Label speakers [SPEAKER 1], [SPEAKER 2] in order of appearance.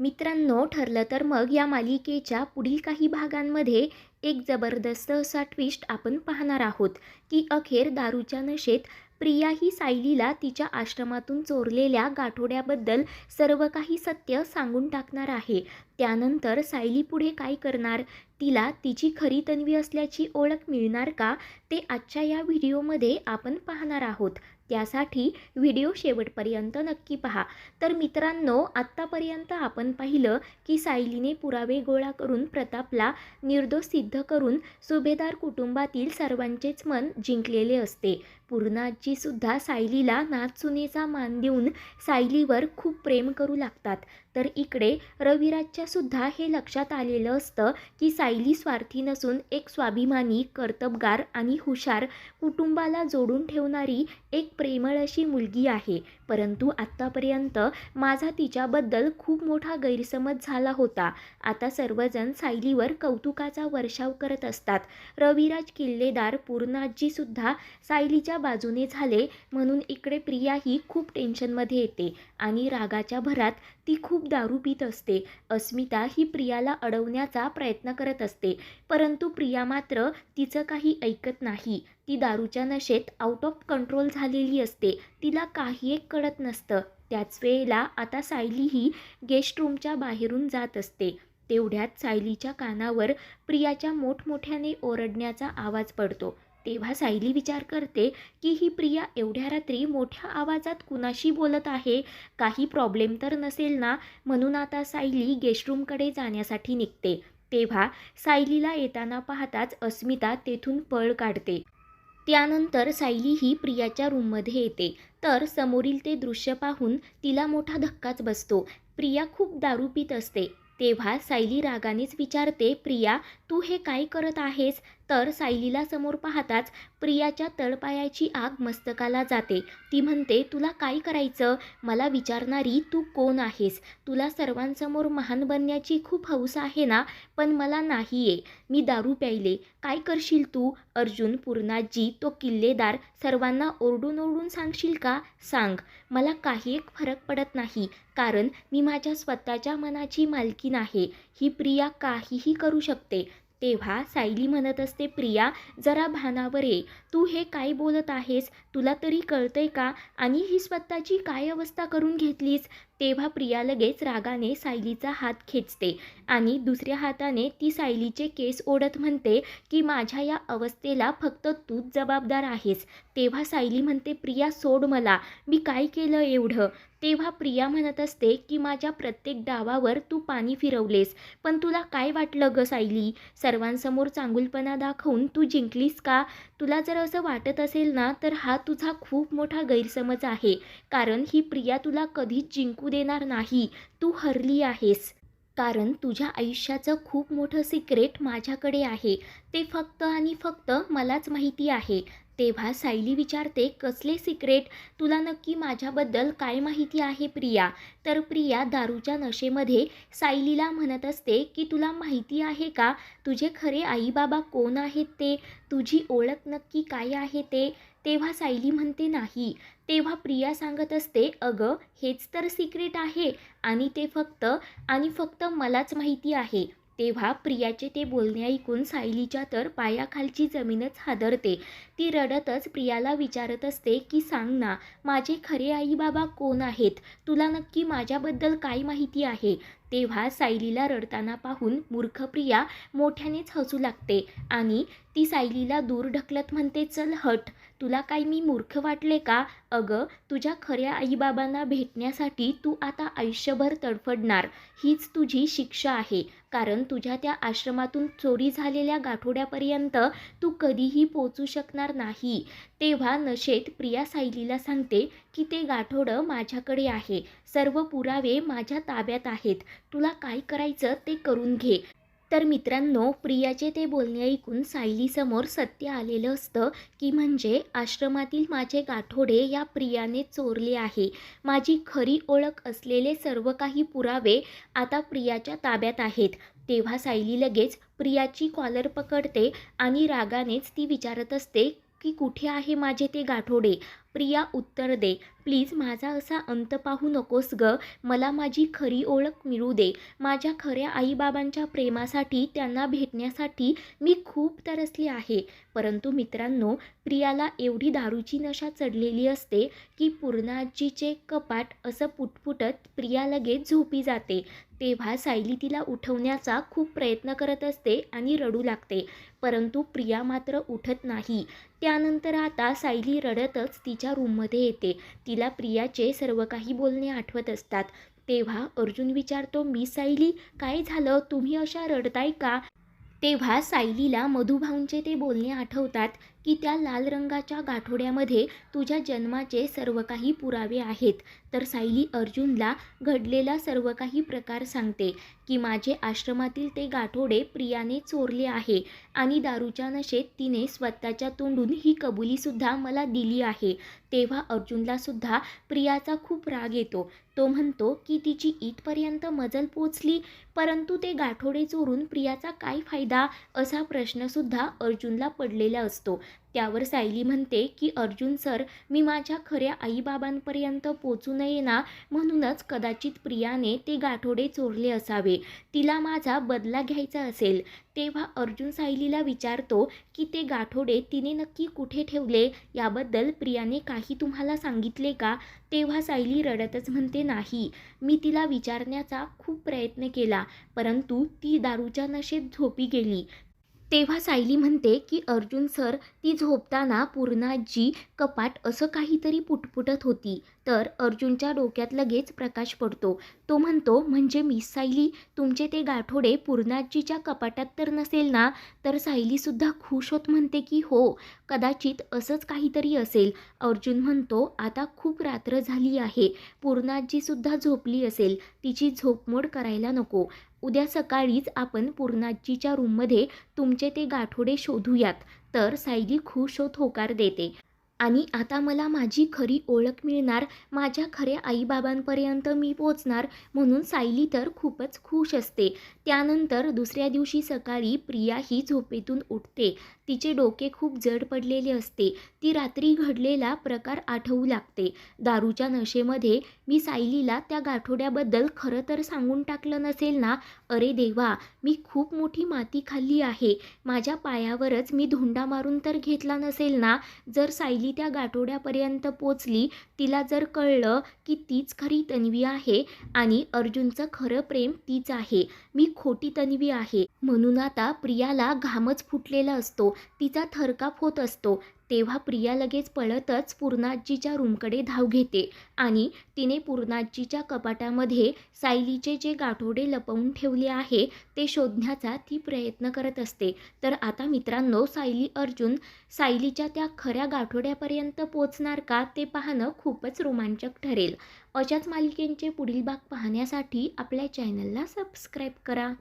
[SPEAKER 1] मित्रांनो ठरलं तर मग या मालिकेच्या पुढील काही भागांमध्ये एक जबरदस्त असा ट्विस्ट आपण पाहणार आहोत की अखेर दारूच्या नशेत प्रिया ही सायलीला तिच्या आश्रमातून चोरलेल्या गाठोड्याबद्दल सर्व काही सत्य सांगून टाकणार आहे. त्यानंतर सायली पुढे काय करणार? तिला तिची खरी तन्वी असल्याची ओळख मिळणार का? ते आजच्या या व्हिडिओमध्ये आपण पाहणार आहोत. त्यासाठी व्हिडिओ शेवटपर्यंत नक्की पहा. तर मित्रांनो आत्तापर्यंत आपण पाहिलं की सायलीने पुरावे गोळा करून प्रतापला निर्दोष सिद्ध करून सुभेदार कुटुंबातील सर्वांचेच मन जिंकलेले असते. पूर्णाजीसुद्धा सायलीला नाचसुनेचा मान देऊन सायलीवर खूप प्रेम करू लागतात. तर इकडे रविराजच्यासुद्धा हे लक्षात आलेलं असतं की सायली स्वार्थी नसून एक स्वाभिमानी कर्तबगार आणि हुशार कुटुंबाला जोडून ठेवणारी एक प्रेमळ अशी मुलगी आहे. परंतु आत्तापर्यंत माझा तिच्याबद्दल खूप मोठा गैरसमज झाला होता. आता सर्वजण सायलीवर कौतुकाचा वर्षाव करत असतात. रविराज किल्लेदार पूर्णाजीसुद्धा सायलीच्या बाजूने झाले म्हणून इकडे प्रिया ही खूप टेन्शनमध्ये येते आणि रागाच्या भरात ती खूप दारू पित असते. अस्मिता ही प्रियाला अडवण्याचा प्रयत्न करत असते. परंतु प्रिया मात्र तिचं काही ऐकत नाही. ती दारूच्या नशेत आउट ऑफ कंट्रोल झालेली असते. तिला काही एक कळत नसतं. त्याच वेळेला आता सायली ही गेस्ट रूमच्या बाहेरून जात असते. तेवढ्यात सायलीच्या कानावर प्रियाच्या मोठमोठ्याने ओरडण्याचा आवाज पडतो. तेव्हा सायली विचार करते की ही प्रिया एवढ्या रात्री मोठ्या आवाजात कुणाशी बोलत आहे? काही प्रॉब्लेम तर नसेल ना? म्हणून आता सायली गेस्टरूमकडे जाण्यासाठी निघते. तेव्हा सायलीला येताना पाहताच अस्मिता तेथून पळ काढते. त्यानंतर सायली ही प्रियाच्या रूममध्ये येते. तर समोरील ते दृश्य पाहून तिला मोठा धक्काच बसतो. प्रिया खूप दारू पित असते. तेव्हा सायली रागानेच विचारते प्रिया तू हे काय करत आहेस? तर सायलीला समोर पाहताच प्रियाच्या तळपायाची आग मस्तकाला जाते. ती म्हणते तुला काय करायचं? मला विचारणारी तू कोण आहेस? तुला सर्वांसमोर महान बनण्याची खूप हौस आहे ना? पण मला नाही आहे मी दारू प्यायले. काय करशील तू अर्जुन पूर्णाजी तो किल्लेदार सर्वांना ओरडून ओरडून सांगशील का? सांग. मला काही एक फरक पडत नाही. कारण मी माझ्या स्वतःच्या मनाची मालकीन आहे. ही प्रिया काहीही करू शकते. तेव्हा सायली म्हणत असते प्रिया जरा भानावर ये. तू हे काय बोलत आहेस? तुला तरी कळतंय का? आणि ही स्वतःची काय अवस्था करून घेतलीस? तेव्हा प्रिया लगेच रागाने सायलीचा हात खेचते आणि दुसऱ्या हाताने ती सायलीचे केस ओढत म्हणते की माझ्या या अवस्थेला फक्त तूच जबाबदार आहेस. तेव्हा सायली म्हणते प्रिया सोड मला. मी काय केलं एवढं? तेव्हा प्रिया म्हणत असते की माझ्या प्रत्येक डावावर तू पाणी फिरवलेस. पण तुला काय वाटलं ग सायली? सर्वांसमोर चांगुलपणा दाखवून तू जिंकलीस का? तुला जर असं वाटत असेल ना तर हा तुझा खूप मोठा गैरसमज आहे. कारण ही प्रिया तुला कधीच जिंकू देणार नाही. तू हरली आहेस. कारण तुझ्या आयुष्याचं खूप मोठं सिक्रेट माझ्याकडे आहे. ते फक्त आणि फक्त मलाच माहिती आहे. तेव्हा सायली विचारते कसले सिक्रेट तुला नक्की माझ्याबद्दल काय माहिती आहे प्रिया? तर प्रिया दारूच्या नशेमध्ये सायलीला म्हणत असते की तुला माहिती आहे का? तुझे खरे आईबाबा कोण आहेत ते? तुझी ओळख नक्की काय आहे ते? तेव्हा सायली म्हणते नाही. तेव्हा प्रिया सांगत असते अगं हेच तर सिक्रेट आहे आणि ते फक्त आणि फक्त मलाच माहिती आहे. तेव्हा प्रियाचे ते बोलणे ऐकून सायलीच्या तर पायाखालची जमीनच हादरते. ती रडतच प्रियाला विचारत असते की सांग ना माझे खरे आई बाबा कोण आहेत? तुला नक्की माझ्याबद्दल काय माहिती आहे? तेव्हा सायलीला रडताना पाहून मूर्ख प्रिया मोठ्यानेच हसू लागते आणि ती सायलीला दूर ढकलत म्हणते चल हट तुला काय मी मूर्ख वाटले का? अगं तुझ्या खऱ्या आईबाबांना भेटण्यासाठी तू आता आयुष्यभर तडफडणार. हीच तुझी शिक्षा आहे. कारण तुझ्या त्या आश्रमातून चोरी झालेल्या गाठोड्यापर्यंत तू कधीही पोचू शकणार नाही. तेव्हा नशेत प्रिया सायलीला सांगते की ते गाठोडं माझ्याकडे आहे. सर्व पुरावे माझ्या ताब्यात आहेत. तुला काय करायचं ते करून घे. तर मित्रांनो प्रियाचे ते बोलणे ऐकून सायलीसमोर सत्य आलेलं असतं की म्हणजे आश्रमातील माझे गाठोडे या प्रियाने चोरले आहे. माझी खरी ओळख असलेले सर्व काही पुरावे आता प्रियाच्या ताब्यात आहेत. तेव्हा सायली लगेच प्रियाची कॉलर पकडते आणि रागानेच ती विचारत असते की कुठे आहे माझे ते गाठोडे? प्रिया उत्तर दे. प्लीज माझा असा अंत पाहू नकोस ग. मला माझी खरी ओळख मिळू दे. माझ्या खऱ्या आईबाबांच्या प्रेमासाठी त्यांना भेटण्यासाठी मी खूप तरसली आहे. परंतु मित्रांनो प्रियाला एवढी दारूची नशा चढलेली असते की पूर्णाजीचे कपाट असं पुटपुटत प्रिया लगेच झोपी जाते. तेव्हा सायली तिला उठवण्याचा खूप प्रयत्न करत असते आणि रडू लागते. परंतु प्रिया मात्र उठत नाही. त्यानंतर आता सायली रडतच तिच्या रूममध्ये येते. तिला प्रियाचे सर्व काही बोलणे आठवत असतात. तेव्हा अर्जुन विचारतो मी सायली काय झालं? तुम्ही अशा रडताय का? तेव्हा सायलीला मधुभाऊंचे ते बोलणे आठवतात. की त्या लाल रंगाच्या गाठोड्यामध्ये तुझ्या जन्माचे सर्व काही पुरावे आहेत. तर सायली अर्जुनला घडलेला सर्व काही प्रकार सांगते की माझे आश्रमातील ते गाठोडे प्रियाने चोरले आहे आणि दारूच्या नशेत तिने स्वतःच्या तोंडून ही कबुलीसुद्धा मला दिली आहे. तेव्हा अर्जुनलासुद्धा प्रियाचा खूप राग येतो. तो म्हणतो की तिची इथपर्यंत मजल पोचली परंतु ते गाठोडे चोरून प्रियाचा काय फायदा असा प्रश्नसुद्धा अर्जुनला पडलेला असतो. त्यावर सायली म्हणते की अर्जुन सर मी माझ्या खऱ्या आईबाबांपर्यंत पोचू नये ना? म्हणूनच कदाचित प्रियाने ते गाठोडे चोरले असावे. तिला माझा बदला घ्यायचा असेल. तेव्हा अर्जुन सायलीला विचारतो की ते गाठोडे तिने नक्की कुठे ठेवले? याबद्दल प्रियाने काही तुम्हाला सांगितले का? तेव्हा सायली रडतच म्हणते नाही. मी तिला विचारण्याचा खूप प्रयत्न केला परंतु ती दारूच्या नशेत झोपी गेली. तेव्हा सायली म्हणते की अर्जुन सर ती झोपताना पूर्णाजी कपाट असं काहीतरी पुटपुटत होती. तर अर्जुनच्या डोक्यात लगेच प्रकाश पडतो. तो म्हणतो म्हणजे मिस सायली तुमचे ते गाठोडे पूर्णाजीच्या कपाटात तर नसेल ना? तर सायलीसुद्धा खुश होत म्हणते की हो कदाचित असंच काहीतरी असेल. अर्जुन म्हणतो आता खूप रात्र झाली आहे. पूर्णाजीसुद्धा झोपली असेल. तिची झोपमोड करायला नको. उद्या सकाळीच आपण पूर्णाजीच्या रूममध्ये तुमचे ते गाठोडे शोधूयात. तर सायली खुश होत होकार देते. आणि आता मला माझी खरी ओळख मिळणार माझ्या खऱ्या आईबाबांपर्यंत मी पोचणार म्हणून सायली तर खूपच खुश असते. त्यानंतर दुसऱ्या दिवशी सकाळी प्रिया ही झोपेतून उठते. तिचे डोके खूप जड पडलेले असते. ती रात्री घडलेला प्रकार आठवू लागते. दारूच्या नशेमध्ये मी सायलीला त्या गाठोड्याबद्दल खरं तर सांगून टाकलं नसेल ना? अरे देवा मी खूप मोठी माती खाल्ली आहे. माझ्या पायावरच मी धोंडा मारून तर घेतला नसेल ना? जर सायली त्या गाठोड्यापर्यंत पोचली तिला जर कळलं की तीच खरी तन्वी आहे आणि अर्जुनचं खरं प्रेम तीच आहे मी खोटी तन्वी आहे. म्हणून आता प्रियाला घामच फुटलेला असतो तिचा थरकाप होत असतो तेव्हा प्रिया लगेच पळतच पूर्णाजीच्या रूमकडे धाव घेते आणि तिने पूर्णाजीच्या कपाटामध्ये सायलीचे जे गाठोडे लपवून ठेवले आहे ते शोधण्याचा ती प्रयत्न करत असते. तर आता मित्रांनो सायली अर्जुन सायलीच्या त्या खऱ्या गाठोड्यापर्यंत पोचणार का ते पाहणं खूपच रोमांचक ठरेल. अशाच मालिकेंचे पुढील भाग पाहण्यासाठी आपल्या चॅनलला सबस्क्राईब करा.